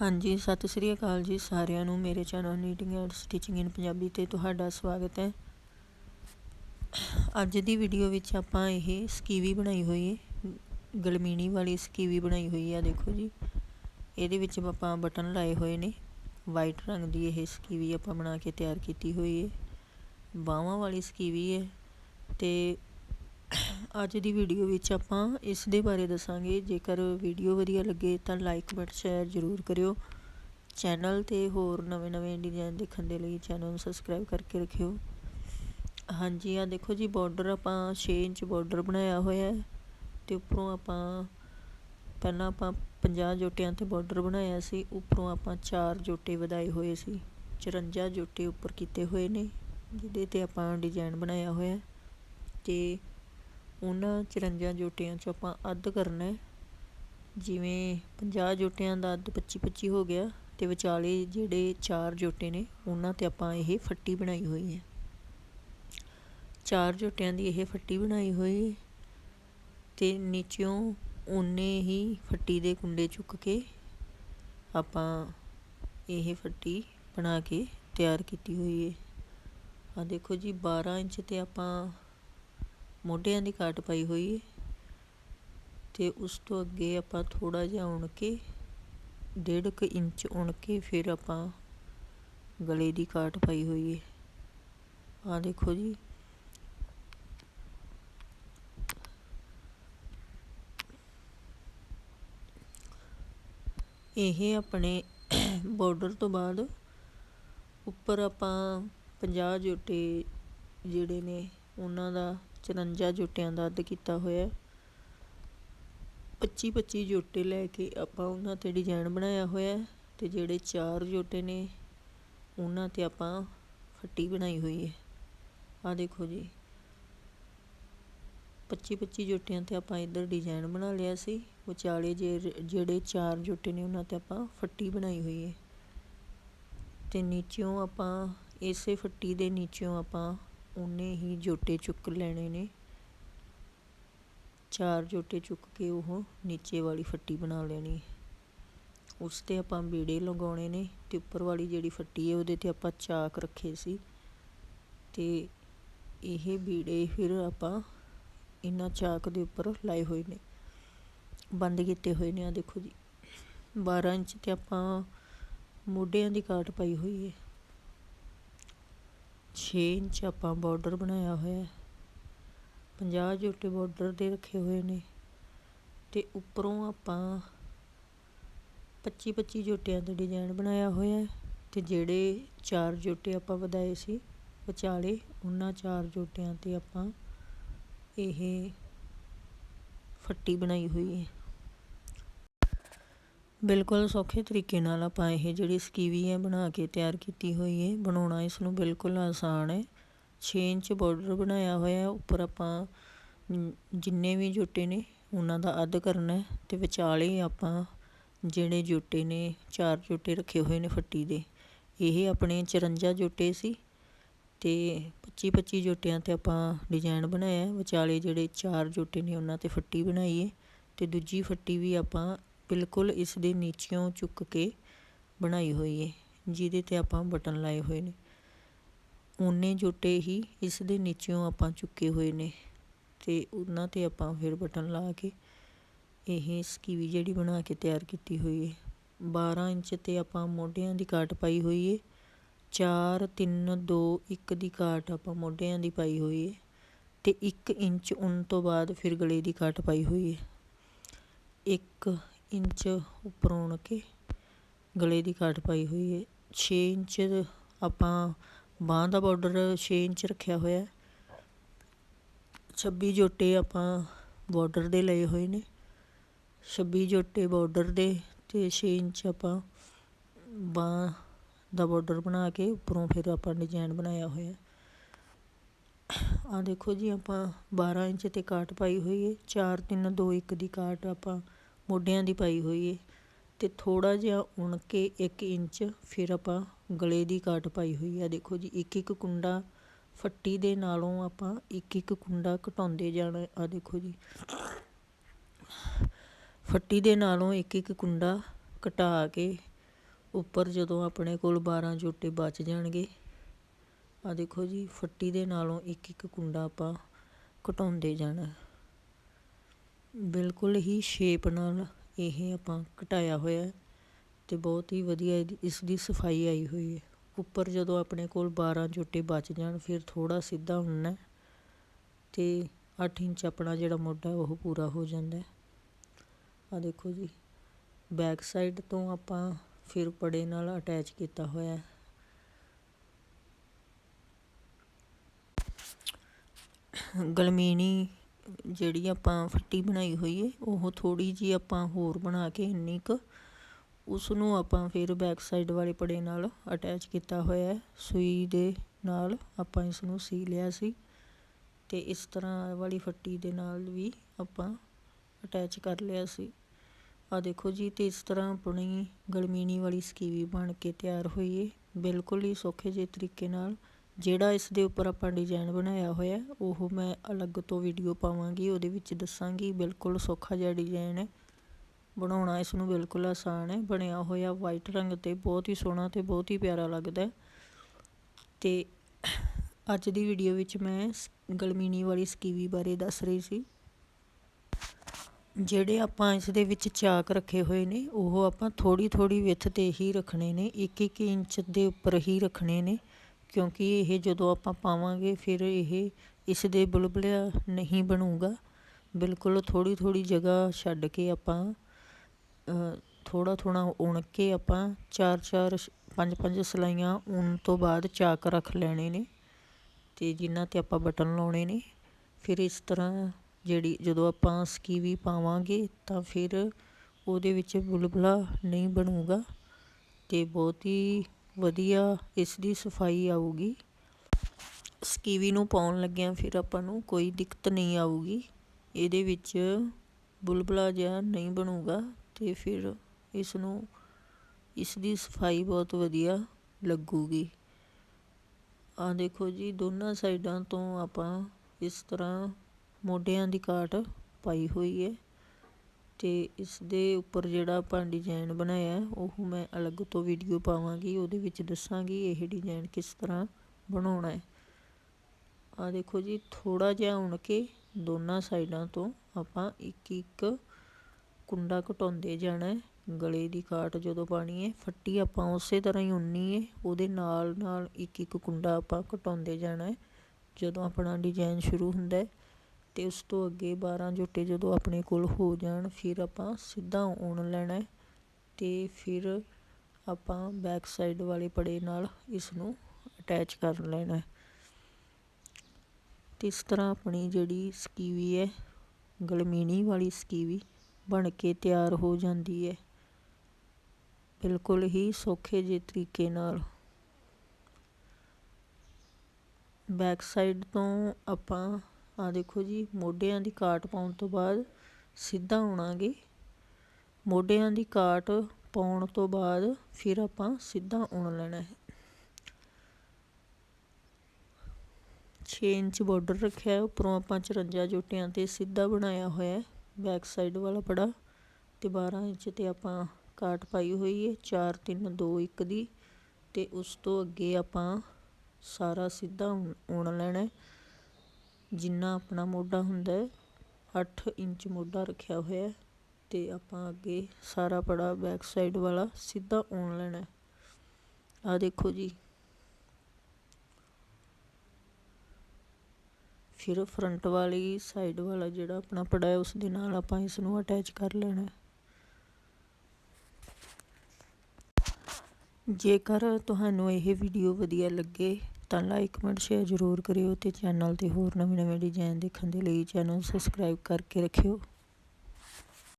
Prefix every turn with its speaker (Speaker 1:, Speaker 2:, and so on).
Speaker 1: ਹਾਂਜੀ, ਸਤਿ ਸ੍ਰੀ ਅਕਾਲ ਜੀ ਸਾਰਿਆਂ ਨੂੰ। ਮੇਰੇ channel knitting and stitching in Punjabi ਤੇ ਤੁਹਾਡਾ ਸਵਾਗਤ ਹੈ। ਅੱਜ ਦੀ ਵੀਡੀਓ ਵਿੱਚ ਆਪਾਂ ਇਹ ਸਕੀਵੀ ਬਣਾਈ ਹੋਈ ਹੈ ਗਲਮੀਣੀ ਵਾਲੀ ਸਕੀਵੀ ਬਣਾਈ ਹੋਈ ਹੈ ਦੇਖੋ ਜੀ। ਇਹਦੇ ਵਿੱਚ ਆਪਾਂ ਬਟਨ ਲਾਏ ਹੋਏ ਨੇ। ਵਾਈਟ ਰੰਗ ਦੀ ਇਹ ਸਕੀਵੀ ਆਪਾਂ ਬਣਾ ਕੇ ਤਿਆਰ ਕੀਤੀ ਹੋਈ ਹੈ ਬਾਹਾਂ ਵਾਲੀ ਸਕੀਵੀ ਹੈ ਤੇ ਅੱਜ ਦੀ ਵੀਡੀਓ ਵਿੱਚ ਆਪਾਂ ਇਸ ਦੇ ਬਾਰੇ ਦੱਸਾਂਗੇ। ਜੇਕਰ ਵੀਡੀਓ ਵਧੀਆ ਲੱਗੇ ਤਾਂ ਲਾਈਕ ਕਮੈਂਟ ਸ਼ੇਅਰ ਜ਼ਰੂਰ ਕਰਿਓ। ਚੈਨਲ ਤੇ ਹੋਰ ਨਵੇਂ-ਨਵੇਂ ਡਿਜ਼ਾਈਨ ਦੇਖਣ ਦੇ ਲਈ ਚੈਨਲ ਨੂੰ ਸਬਸਕ੍ਰਾਈਬ ਕਰਕੇ ਰੱਖਿਓ। ਹਾਂਜੀ ਆ ਦੇਖੋ ਜੀ ਬਾਰਡਰ ਆਪਾਂ 6 ਇੰਚ ਬਾਰਡਰ ਬਣਾਇਆ ਹੋਇਆ ਹੈ। ਤੇ ਉੱਪਰੋਂ ਆਪਾਂ, ਪਹਿਲਾਂ ਆਪਾਂ 50 ਜੋਟਿਆਂ ਤੇ ਬਾਰਡਰ ਬਣਾਇਆ ਸੀ। ਉੱਪਰੋਂ ਆਪਾਂ 4 ਜੋਟੇ ਵਧਾਏ ਹੋਏ ਸੀ। 54 ਜੋਟੇ ਉੱਪਰ ਕੀਤੇ ਹੋਏ ਨੇ, ਜਿਹਦੇ ਤੇ ਆਪਾਂ ਡਿਜ਼ਾਈਨ ਬਣਾਇਆ ਹੋਇਆ ਤੇ ਉਹਨਾਂ 54 ਜੋਟਿਆਂ 'ਚੋਂ ਆਪਾਂ ਅੱਧ ਕਰਨਾ ਜਿਵੇਂ 50 ਜੋਟਿਆਂ ਦਾ ਅੱਧ 25 25 ਹੋ ਗਿਆ ਅਤੇ ਵਿਚਾਲੇ ਜਿਹੜੇ ਚਾਰ ਜੋਟੇ ਨੇ, ਉਹਨਾਂ ਤੇ ਆਪਾਂ ਇਹ ਫੱਟੀ ਬਣਾਈ ਹੋਈ ਹੈ। ਚਾਰ ਜੋਟਿਆਂ ਦੀ ਇਹ ਫੱਟੀ ਬਣਾਈ ਹੋਈ ਅਤੇ ਨੀਚੋਂ ਉਨੇ ਹੀ ਫੱਟੀ ਦੇ ਕੁੰਡੇ ਚੁੱਕ ਕੇ ਆਪਾਂ ਇਹ ਫੱਟੀ ਬਣਾ ਕੇ ਤਿਆਰ ਕੀਤੀ ਹੋਈ ਹੈ। ਆ ਦੇਖੋ ਜੀ 12 ਇੰਚ ਤੇ ਆਪਾਂ ਮੋਢਿਆਂ ਦੀ ਕਾਟ ਪਾਈ ਹੋਈ ਹੈ ਤੇ ਉਸ ਤੋਂ ਅੱਗੇ ਆਪਾਂ ਥੋੜਾ ਜਿਹਾ ਉਣ ਕੇ, ਡੇਢ ਕੁ ਇੰਚ ਉਣ ਕੇ ਫਿਰ ਆਪਾਂ ਗਲੇ ਦੀ ਕਾਟ ਪਾਈ ਹੋਈ ਹੈ ਆ ਦੇਖੋ ਜੀ। ਇਹ ਆਪਣੇ ਬਾਰਡਰ ਤੋਂ ਬਾਅਦ ਉੱਪਰ ਆਪਾਂ 50 ਜੋਟੇ ਜਿਹੜੇ ਨੇ, ਉਹਨਾਂ ਦਾ 54 ਜੋਟਿਆਂ ਦਾ ਅੱਧ ਕੀਤਾ ਹੋਇਆ 25 25 ਜੋਟੇ ਲੈ ਕੇ ਆਪਾਂ ਉਹਨਾਂ ਤੇ ਡਿਜ਼ਾਈਨ ਬਣਾਇਆ ਹੋਇਆ ਤੇ ਜਿਹੜੇ ਚਾਰ ਜੋਟੇ ਨੇ, ਉਹਨਾਂ ਤੇ ਆਪਾਂ ਫੱਟੀ ਬਣਾਈ ਹੋਈ ਹੈ। ਆ ਦੇਖੋ ਜੀ। 25 25 ਜੋਟਿਆਂ ਤੇ ਆਪਾਂ ਇੱਧਰ ਡਿਜ਼ਾਈਨ ਬਣਾ ਲਿਆ ਸੀ। ਵਿਚਾਲੇ ਜਿਹੜੇ ਚਾਰ ਜੋਟੇ ਨੇ, ਉਹਨਾਂ ਤੇ ਆਪਾਂ ਫੱਟੀ ਬਣਾਈ ਹੋਈ ਹੈ। ਤੇ ਨੀਚੋਂ ਆਪਾਂ, ਇਸੇ ਫੱਟੀ ਦੇ ਨੀਚਿਓਂ ਆਪਾਂ ਉਨੇ ਹੀ ਜੋਟੇ ਚੁੱਕ ਲੈਣੇ ਨੇ। ਚਾਰ ਜੋਟੇ ਚੁੱਕ ਕੇ ਉਹ ਨੀਚੇ ਵਾਲੀ ਫੱਟੀ ਬਣਾ ਲੈਣੀ। ਉਸ ਤੇ ਆਪਾਂ ਬੀੜੇ ਲਗਾਉਣੇ ਨੇ ਅਤੇ ਉੱਪਰ ਵਾਲੀ ਜਿਹੜੀ ਫੱਟੀ ਹੈ ਉਹਦੇ ਤੇ ਆਪਾਂ ਚਾਕ ਰੱਖੇ ਸੀ। ਅਤੇ ਇਹ ਬੀੜੇ ਫਿਰ ਆਪਾਂ ਇਹਨਾਂ ਚਾਕ ਦੇ ਉੱਪਰ ਲਾਏ ਹੋਏ ਨੇ। ਬੰਦ ਕੀਤੇ ਹੋਏ ਨੇ ਆ ਦੇਖੋ ਜੀ। 12 ਇੰਚ ਤੇ ਆਪਾਂ ਮੋਢਿਆਂ ਦੀ ਕਾਟ ਪਾਈ ਹੋਈ ਹੈ। 6 ਇੰਚ ਆਪਾਂ ਬਾਰਡਰ ਬਣਾਇਆ ਹੋਇਆ ਹੈ। 50 ਜੋਟੇ ਬਾਰਡਰ ਦੇ ਰੱਖੇ ਹੋਏ ਨੇ ਤੇ ਉੱਪਰੋਂ ਆਪਾਂ 25 25 ਜੋਟਿਆਂ ਦਾ ਡਿਜ਼ਾਈਨ ਬਣਾਇਆ ਹੋਇਆ ਹੈ ਤੇ ਜਿਹੜੇ ਚਾਰ ਜੋਟੇ ਆਪਾਂ ਵਧਾਏ ਸੀ, ਵਿਚਾਲੇ ਉਹਨਾਂ ਚਾਰ ਜੋਟਿਆਂ ਤੇ ਆਪਾਂ ਇਹ ਫੱਟੀ ਬਣਾਈ ਹੋਈ ਹੈ। ਬਿਲਕੁਲ ਸੌਖੇ ਤਰੀਕੇ ਨਾਲ ਆਪਾਂ ਇਹ ਜਿਹੜੀ ਸਕੀਵੀ ਹੈ ਬਣਾ ਕੇ ਤਿਆਰ ਕੀਤੀ ਹੋਈ ਹੈ, ਬਣਾਉਣਾ ਇਸ ਨੂੰ ਬਿਲਕੁਲ ਆਸਾਨ ਹੈ। 6 ਇੰਚ ਬਾਰਡਰ ਬਣਾਇਆ ਹੋਇਆ ਉੱਪਰ ਆਪਾਂ ਜਿੰਨੇ ਵੀ ਜੋਟੇ ਨੇ ਉਹਨਾਂ ਦਾ ਅੱਧ ਕਰਨਾ ਤੇ ਵਿਚਾਲੇ ਆਪਾਂ ਜਿਹੜੇ ਜੋਟੇ ਨੇ, ਚਾਰ ਜੋਟੇ ਰੱਖੇ ਹੋਏ ਨੇ ਫੱਟੀ ਦੇ, ਇਹ ਆਪਣੇ 54 ਜੋਟੇ ਸੀ ਤੇ 25 25 ਜੋਟਿਆਂ ਤੇ ਆਪਾਂ ਡਿਜ਼ਾਈਨ ਬਣਾਇਆ ਵਿਚਾਲੇ ਜਿਹੜੇ ਚਾਰ ਜੋਟੇ ਨੇ ਉਹਨਾਂ ਤੇ ਫੱਟੀ ਬਣਾਈ ਹੈ ਤੇ ਦੂਜੀ ਫੱਟੀ ਵੀ ਆਪਾਂ ਬਿਲਕੁਲ ਇਸ ਦੇ ਨੀਚਿਓਂ ਚੁੱਕ ਕੇ ਬਣਾਈ ਹੋਈ ਹੈ ਜਿਹਦੇ ਤੇ ਆਪਾਂ ਬਟਨ ਲਾਏ ਹੋਏ ਨੇ। ਉਹਨੇ ਜੋਟੇ ਹੀ ਇਸ ਦੇ ਨੀਚਿਓਂ ਆਪਾਂ ਚੁੱਕੇ ਹੋਏ ਨੇ ਤੇ ਉਹਨਾਂ ਤੇ ਆਪਾਂ ਫਿਰ ਬਟਨ ਲਾ ਕੇ ਇਹ ਸਕੀਵੀ ਜਿਹੜੀ ਬਣਾ ਕੇ ਤਿਆਰ ਕੀਤੀ ਹੋਈ ਹੈ 12 ਇੰਚ ਤੇ ਆਪਾਂ ਮੋਢਿਆਂ ਦੀ ਕਾਟ ਪਾਈ ਹੋਈ ਹੈ 4 3 2 1 ਦੀ ਕਾਟ ਆਪਾਂ ਮੋਢਿਆਂ ਦੀ ਪਾਈ ਹੋਈ ਹੈ ਤੇ 1 ਇੰਚ ਉਨ ਤੋਂ ਬਾਅਦ ਫਿਰ ਗਲੇ ਦੀ ਕਾਟ ਪਾਈ ਹੋਈ ਹੈ 1 ਇੰਚ ਉੱਪਰੋਂ ਉਣ ਕੇ ਗਲੇ ਦੀ ਕਾਟ ਪਾਈ ਹੋਈ ਹੈ। ਛੇ ਇੰਚ ਆਪਾਂ ਬਾਂਹ ਦਾ ਬਾਰਡਰ ਛੇ ਇੰਚ ਰੱਖਿਆ ਹੋਇਆ 26 ਜੋਟੇ ਆਪਾਂ ਬਾਰਡਰ ਦੇ ਲਏ ਹੋਏ ਨੇ। 26 ਜੋਟੇ ਬਾਰਡਰ ਦੇ ਤੇ 6 ਇੰਚ ਆਪਾਂ ਬਾਂਹ ਦਾ ਬਾਰਡਰ ਬਣਾ ਕੇ ਉੱਪਰੋਂ ਫਿਰ ਆਪਾਂ ਡਿਜ਼ਾਈਨ ਬਣਾਇਆ ਹੋਇਆ ਆ ਦੇਖੋ ਜੀ ਆਪਾਂ 12 ਇੰਚ ਤੇ ਕਾਟ ਪਾਈ ਹੋਈ ਹੈ। 4 3 2 1 ਦੀ ਕਾਟ ਆਪਾਂ ਮੋਢਿਆਂ ਦੀ ਪਾਈ ਹੋਈ ਹੈ ਤੇ ਥੋੜਾ ਜਿਹਾ ਉਣ ਕੇ ਇੱਕ ਇੰਚ ਫਿਰ ਆਪਾਂ ਗਲੇ ਦੀ ਕਾਟ ਪਾਈ ਹੋਈ ਆ। ਦੇਖੋ ਜੀ ਇੱਕ ਇੱਕ ਕੁੰਡਾ ਫੱਟੀ ਦੇ ਨਾਲੋਂ ਆਪਾਂ ਇੱਕ ਇੱਕ ਕੁੰਡਾ ਘਟਾਉਂਦੇ ਜਾਣਾ ਆ। ਦੇਖੋ ਜੀ, ਫੱਟੀ ਦੇ ਨਾਲੋਂ ਇੱਕ ਇੱਕ ਕੁੰਡਾ ਘਟਾ ਕੇ ਉੱਪਰ ਜਦੋਂ ਆਪਣੇ ਕੋਲ 12 ਜੋਟੇ ਬਚ ਜਾਣਗੇ, ਆ ਦੇਖੋ ਜੀ, ਫੱਟੀ ਦੇ ਨਾਲੋਂ ਇੱਕ ਇੱਕ ਕੁੰਡਾ ਆਪਾਂ ਘਟਾਉਂਦੇ ਜਾਣਾ। ਬਿਲਕੁਲ ਹੀ ਸ਼ੇਪ ਨਾਲ ਇਹ ਆਪਾਂ ਘਟਾਇਆ ਹੋਇਆ ਅਤੇ ਬਹੁਤ ਹੀ ਵਧੀਆ ਇਹਦੀ- ਇਸ ਦੀ ਸਫ਼ਾਈ ਆਈ ਹੋਈ ਹੈ। ਉੱਪਰ ਜਦੋਂ ਆਪਣੇ ਕੋਲ 12 ਜੋਟੇ ਬਚ ਜਾਣ, ਫਿਰ ਥੋੜ੍ਹਾ ਸਿੱਧਾ ਹੁੰਨਾ ਅਤੇ ਤੇ 8 ਇੰਚ ਆਪਣਾ ਜਿਹੜਾ ਮੋਢਾ ਉਹ ਪੂਰਾ ਹੋ ਜਾਂਦਾ ਆ ਦੇਖੋ ਜੀ, ਬੈਕ ਸਾਈਡ ਤੋਂ ਆਪਾਂ ਫਿਰ ਪੜੇ ਨਾਲ ਅਟੈਚ ਕੀਤਾ ਹੋਇਆ ਗਲਮੀਨੀ ਜਿਹੜੀ ਆਪਾਂ ਫੱਟੀ ਬਣਾਈ ਹੋਈ ਹੈ ਉਹ ਥੋੜ੍ਹੀ ਜਿਹੀ ਆਪਾਂ ਹੋਰ ਬਣਾ ਕੇ ਇੰਨੀ ਕੁ ਉਸ ਨੂੰ ਆਪਾਂ ਫਿਰ ਬੈਕ ਸਾਈਡ ਵਾਲੇ ਪੜੇ ਨਾਲ ਅਟੈਚ ਕੀਤਾ ਹੋਇਆ ਹੈ। ਸੂਈ ਦੇ ਨਾਲ ਆਪਾਂ ਇਸ ਨੂੰ ਸੀ ਲਿਆ ਸੀ ਅਤੇ ਇਸ ਤਰ੍ਹਾਂ ਵਾਲੀ ਫੱਟੀ ਦੇ ਨਾਲ ਵੀ ਆਪਾਂ ਅਟੈਚ ਕਰ ਲਿਆ ਸੀ। ਆ ਦੇਖੋ ਜੀ, ਤੇ ਇਸ ਤਰ੍ਹਾਂ ਆਪਣੀ ਗਲਮੀਨੀ ਵਾਲੀ ਸਕੀਵੀ ਬਣ ਕੇ ਤਿਆਰ ਹੋਈ ਹੈ ਬਿਲਕੁਲ ਹੀ ਸੌਖੇ ਜਿਹੇ ਤਰੀਕੇ ਨਾਲ ਜਿਹੜਾ ਇਸ ਦੇ ਉੱਪਰ ਆਪਾਂ ਡਿਜ਼ਾਇਨ ਬਣਾਇਆ ਹੋਇਆ, ਉਹ ਮੈਂ ਅਲੱਗ ਤੋਂ ਵੀਡੀਓ ਪਾਵਾਂਗੀ, ਉਹਦੇ ਵਿੱਚ ਦੱਸਾਂਗੀ, ਬਿਲਕੁਲ ਸੌਖਾ ਜਿਹਾ ਡਿਜ਼ਾਈਨ ਹੈ। ਬਣਾਉਣਾ ਇਸ ਨੂੰ ਬਿਲਕੁਲ ਆਸਾਨ ਹੈ। ਬਣਿਆ ਹੋਇਆ ਵਾਈਟ ਰੰਗ ਤੇ ਬਹੁਤ ਹੀ ਸੋਹਣਾ ਤੇ ਬਹੁਤ ਹੀ ਪਿਆਰਾ ਲੱਗਦਾ ਹੈ। ਤੇ ਅੱਜ ਦੀ ਵੀਡੀਓ ਵਿੱਚ ਮੈਂ ਗਲਮੀਨੀ ਵਾਲੀ ਸਕੀਵੀ ਬਾਰੇ ਦੱਸ ਰਹੀ ਸੀ। ਜਿਹੜੇ ਆਪਾਂ ਇਸ ਦੇ ਵਿੱਚ ਚਾਕ ਰੱਖੇ ਹੋਏ ਨੇ, ਉਹ ਆਪਾਂ ਥੋੜੀ ਥੋੜੀ ਵਿੱਥ ਤੇ ਹੀ ਰੱਖਣੇ ਨੇ 1-1 ਇੰਚ ਦੇ ਉੱਪਰ ਹੀ ਰੱਖਣੇ ਨੇ। ਕਿਉਂਕਿ ਇਹ ਜਦੋਂ ਆਪਾਂ ਪਾਵਾਂਗੇ ਫਿਰ ਇਹ ਇਸ ਦੇ ਬੁਲਬੁਲਿਆ ਨਹੀਂ ਬਣੂਗਾ। ਬਿਲਕੁਲ ਥੋੜ੍ਹੀ ਥੋੜ੍ਹੀ ਜਗ੍ਹਾ ਛੱਡ ਕੇ ਆਪਾਂ ਥੋੜ੍ਹਾ ਥੋੜ੍ਹਾ ਉਣ ਕੇ ਆਪਾਂ ਚਾਰ ਚਾਰ ਪੰਜ ਪੰਜ ਸਲਾਈਆਂ ਉਣ ਤੋਂ ਬਾਅਦ ਚਾਕ ਰੱਖ ਲੈਣੇ ਨੇ ਤੇ ਜਿਨ੍ਹਾਂ ਤੇ ਆਪਾਂ ਬਟਨ ਲਾਉਣੇ ਨੇ। ਫਿਰ ਇਸ ਤਰ੍ਹਾਂ ਜਿਹੜੀ ਜਦੋਂ ਆਪਾਂ ਸਕੀਵੀ ਪਾਵਾਂਗੇ ਤਾਂ ਫਿਰ ਉਹਦੇ ਵਿੱਚ ਬੁਲਬੁਲਾ ਨਹੀਂ ਬਣੂਗਾ ਤੇ ਬਹੁਤ ਹੀ ਵਧੀਆ ਇਸ ਦੀ ਸਫ਼ਾਈ ਆਊਗੀ। ਸਕੀਵੀ ਨੂੰ ਪਾਉਣ ਲੱਗਿਆਂ ਫਿਰ ਆਪਾਂ ਨੂੰ ਕੋਈ ਦਿੱਕਤ ਨਹੀਂ ਆਊਗੀ। ਇਹਦੇ ਵਿੱਚ ਬੁਲਬੁਲਾ ਜਿਹਾ ਨਹੀਂ ਬਣੂਗਾ ਅਤੇ ਫਿਰ ਇਸ ਨੂੰ ਇਸ ਦੀ ਸਫ਼ਾਈ ਬਹੁਤ ਵਧੀਆ ਲੱਗੂਗੀ। ਆ ਦੇਖੋ ਜੀ, ਦੋਨਾਂ ਸਾਈਡਾਂ ਤੋਂ ਆਪਾਂ ਇਸ ਤਰ੍ਹਾਂ ਮੋਢਿਆਂ ਦੀ ਕਾਟ ਪਾਈ ਹੋਈ ਹੈ। ਅਤੇ ਇਸ ਦੇ ਉੱਪਰ ਜਿਹੜਾ ਆਪਾਂ ਡਿਜ਼ਾਇਨ ਬਣਾਇਆ, ਉਹ ਮੈਂ ਅਲੱਗ ਤੋਂ ਵੀਡੀਓ ਪਾਵਾਂਗੀ, ਉਹਦੇ ਵਿੱਚ ਦੱਸਾਂਗੀ ਇਹ ਡਿਜ਼ਾਇਨ ਕਿਸ ਤਰ੍ਹਾਂ ਬਣਾਉਣਾ ਹੈ। ਆ ਦੇਖੋ ਜੀ ਥੋੜਾ ਜਿਹਾ ਉਣ ਕੇ ਦੋਨਾਂ ਸਾਈਡਾਂ ਤੋਂ ਆਪਾਂ ਇੱਕ ਇੱਕ ਕੁੰਡਾ ਘਟਾਉਂਦੇ ਜਾਣਾ ਹੈ। ਗਲੇ ਦੀ ਕਾਟ ਜਦੋਂ ਪਾਣੀ ਹੈ, ਫੱਟੀ ਆਪਾਂ ਉਸੇ ਤਰ੍ਹਾਂ ਹੀ ਉੰਨੀ ਹੈ, ਉਹਦੇ ਨਾਲ ਨਾਲ ਇੱਕ ਇੱਕ ਕੁੰਡਾ ਆਪਾਂ ਘਟਾਉਂਦੇ ਜਾਣਾ ਹੈ। ਜਦੋਂ ਆਪਣਾ ਡਿਜ਼ਾਈਨ ਸ਼ੁਰੂ ਹੁੰਦਾ ਹੈ ਅਤੇ ਉਸ ਤੋਂ ਅੱਗੇ 12 ਜੋਟੇ ਜਦੋਂ ਆਪਣੇ ਕੋਲ ਹੋ ਜਾਣ, ਫਿਰ ਆਪਾਂ ਸਿੱਧਾ ਉਣ ਲੈਣਾ ਅਤੇ ਫਿਰ ਆਪਾਂ ਬੈਕ ਸਾਈਡ ਵਾਲੇ ਪੜੇ ਨਾਲ ਇਸ ਨੂੰ ਅਟੈਚ ਕਰ ਲੈਣਾ ਅਤੇ ਇਸ ਤਰ੍ਹਾਂ ਆਪਣੀ ਜਿਹੜੀ ਸਕੀਵੀ ਹੈ, ਗਲਮੀਣੀ ਵਾਲੀ ਸਕੀਵੀ ਬਣ ਕੇ ਤਿਆਰ ਹੋ ਜਾਂਦੀ ਹੈ। ਬਿਲਕੁਲ ਹੀ ਸੌਖੇ ਜਿਹੇ ਤਰੀਕੇ ਨਾਲ। ਬੈਕ ਸਾਈਡ ਤੋਂ ਆਪਾਂ ਆਹ ਦੇਖੋ ਜੀ, ਮੋਢਿਆਂ ਦੀ ਕਾਟ ਪਾਉਣ ਤੋਂ ਬਾਅਦ ਸਿੱਧਾ ਆਉਣਾਗੇ। ਮੋਢਿਆਂ ਦੀ ਕਾਟ ਪਾਉਣ ਤੋਂ ਬਾਅਦ ਫਿਰ ਆਪਾਂ ਸਿੱਧਾ ਉਣ ਲੈਣਾ ਹੈ। 6 ਇੰਚ ਬਾਰਡਰ ਰੱਖਿਆ ਉੱਪਰੋਂ ਆਪਾਂ 54 ਜੋਟਿਆਂ ਤੇ ਸਿੱਧਾ ਬਣਾਇਆ ਹੋਇਆ ਬੈਕ ਸਾਈਡ ਵਾਲਾ ਪੜਾ ਤੇ 12 ਇੰਚ ਤੇ ਆਪਾਂ ਕਾਟ ਪਾਈ ਹੋਈ ਹੈ 4 3 2 1 ਦੀ ਤੇ ਉਸ ਤੋਂ ਅੱਗੇ ਆਪਾਂ ਸਾਰਾ ਸਿੱਧਾ ਉਣ ਲੈਣਾ ਜਿੰਨਾ ਆਪਣਾ ਮੋਢਾ ਹੁੰਦਾ ਅੱਠ ਇੰਚ ਮੋਢਾ ਰੱਖਿਆ ਹੋਇਆ ਅਤੇ ਆਪਾਂ ਅੱਗੇ ਸਾਰਾ ਪੜਾ ਬੈਕ ਸਾਈਡ ਵਾਲਾ ਸਿੱਧਾ ਉਣ ਲੈਣਾ ਆਹ ਦੇਖੋ ਜੀ। ਫਿਰ ਫਰੰਟ ਵਾਲੀ ਸਾਈਡ ਵਾਲਾ ਜਿਹੜਾ ਆਪਣਾ ਪੜਾ ਹੈ ਉਸ ਦੇ ਨਾਲ ਆਪਾਂ ਇਸ ਨੂੰ ਅਟੈਚ ਕਰ ਲੈਣਾ ਜੇਕਰ ਤੁਹਾਨੂੰ ਇਹ ਵੀਡੀਓ ਵਧੀਆ ਲੱਗੇ ਤਾਂ ਲਾਈਕ ਕਮੈਂਟ ਸ਼ੇਅਰ ਜ਼ਰੂਰ ਕਰਿਓ ਅਤੇ ਚੈਨਲ ਤੇ ਹੋਰ ਨਵੇਂ ਨਵੇਂ ਡਿਜ਼ਾਇਨ ਦੇਖਣ ਦੇ ਲਈ ਚੈਨਲ ਸਬਸਕ੍ਰਾਈਬ ਕਰਕੇ ਰੱਖਿਓ।